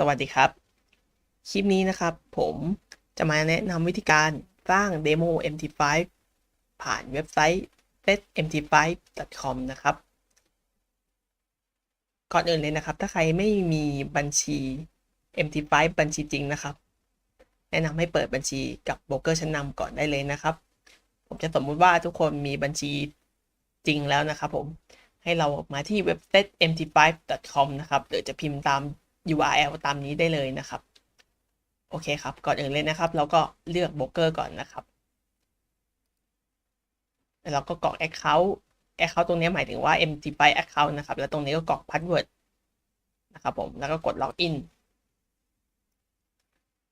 สวัสดีครับ คลิปนี้นะครับ ผมจะมาแนะนำวิธีการสร้างเดโม MT5 ผ่านเว็บไซต์ setmt5.com นะครับ ก่อนอื่นเลยนะครับ ถ้าใครไม่มีบัญชี MT5 บัญชีจริงนะครับ แนะนำให้เปิดบัญชีกับโบรกเกอร์ชั้นนำก่อนได้เลยนะครับ ผมจะสมมุติว่าทุกคนมีบัญชีจริงแล้วนะครับผมให้เรามาที่เว็บไซต์ mt5.com นะครับหรือจะพิมพ์ตาม URL ตามนี้ได้เลยนะครับ โอเคครับ ก่อนอื่นเลยนะครับ เราก็เลือกโบรกเกอร์ก่อนนะครับแล้วเราก็กรอก Account Account ตรงนี้หมายถึงว่า MT5 Account นะครับ แล้วตรงนี้ก็กรอก Password นะครับผม แล้วก็กด Login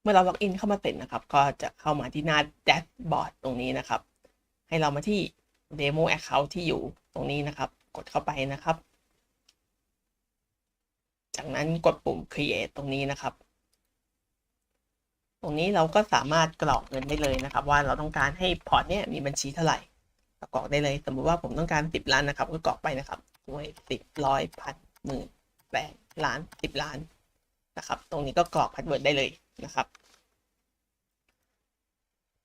เมื่อเรา Login เข้ามาเสร็จนะครับ ก็จะเข้ามาที่หน้า Dashboard ตรงนี้นะครับ ให้เรามาที่ Demo Account ที่อยู่ตรงนี้นะครับ กดเข้าไปนะครับ จากนั้นกดปุ่ม create ตรงนี้นะครับ ตรงนี้เราก็สามารถกรอกเงินได้เลยนะครับ ว่าเราต้องการให้พอร์ตเนี่ยมีบัญชีเท่าไหร่กรอกได้เลย สมมุติว่าผมต้องการ 10 ล้านนะครับ ก็กรอกไปนะครับหน่วยสิบร้อยพันหมื่นแสนล้านสิบล้านนะครับ ตรงนี้ก็กรอกพาสเวิร์ดได้เลยนะครับ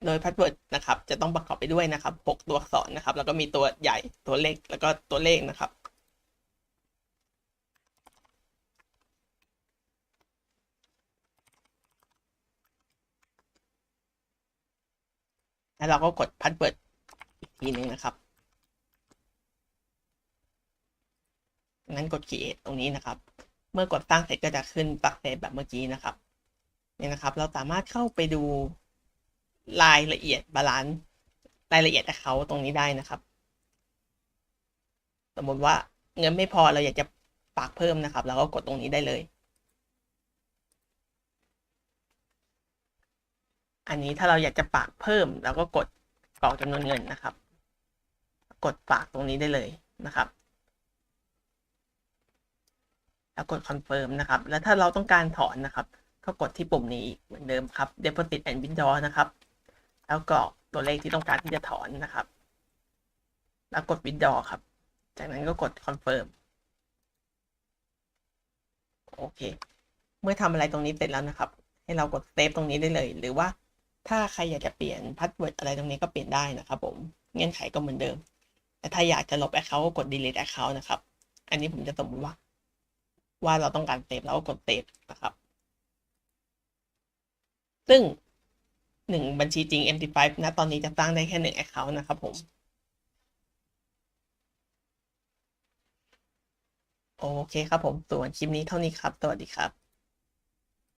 โดยพาสเวิร์ดนะครับ จะต้องประกอบไปด้วยนะครับหกตัวอักษรนะครับ แล้วก็มีตัวใหญ่ตัวเล็กแล้วก็ตัวเลขนะครับ แล้วเราก็กดพัดเปิดอีกทีหนึ่งนะครับงั้นกด create ตรงนี้นะครับ เมื่อกดสร้างเสร็จก็จะขึ้นปักเซฟแบบเมื่อกี้นะครับนี่นะครับ เราสามารถเข้าไปดูรายละเอียดบาลานซ์รายละเอียดเขาตรงนี้ได้นะครับ สมมติว่าเงินไม่พอเราอยากจะฝากเพิ่มนะครับ เราก็กดตรงนี้ได้เลย อันนี้ถ้าเราอยากจะฝากเพิ่มเราก็กดกรอกจำนวนเงินนะครับ กดฝากตรงนี้ได้เลยนะครับ แล้วกดคอนเฟิร์มนะครับ แล้วถ้าเราต้องการถอนนะครับ ก็กดที่ปุ่มนี้อีกเหมือนเดิมครับ deposit and withdraw นะครับ แล้วกรอกตัวเลขที่ต้องการที่จะถอนนะครับ แล้วกด withdraw ครับ จากนั้นก็กดคอนเฟิร์มโอเค เมื่อทำอะไรตรงนี้เสร็จแล้วนะครับ ให้เรากดเซฟตรงนี้ได้เลย หรือว่า ถ้าใครอยากจะเปลี่ยนพาสเวิร์ดอะไรตรงนี้ก็เปลี่ยนได้นะครับผม เงื่อนไขก็เหมือนเดิม แต่ถ้าอยากจะลบ Account ก็กด delete Account นะครับ อันนี้ผมจะสมมติว่า ว่าเราต้องการเซฟแล้วก็กดเซฟนะครับ ซึ่งหนึ่งบัญชีจริง MT5 นะตอนนี้จะตั้งได้แค่หนึ่ง Account นะครับผม โอเคครับผมส่วนคลิปนี้เท่านี้ครับ สวัสดีครับ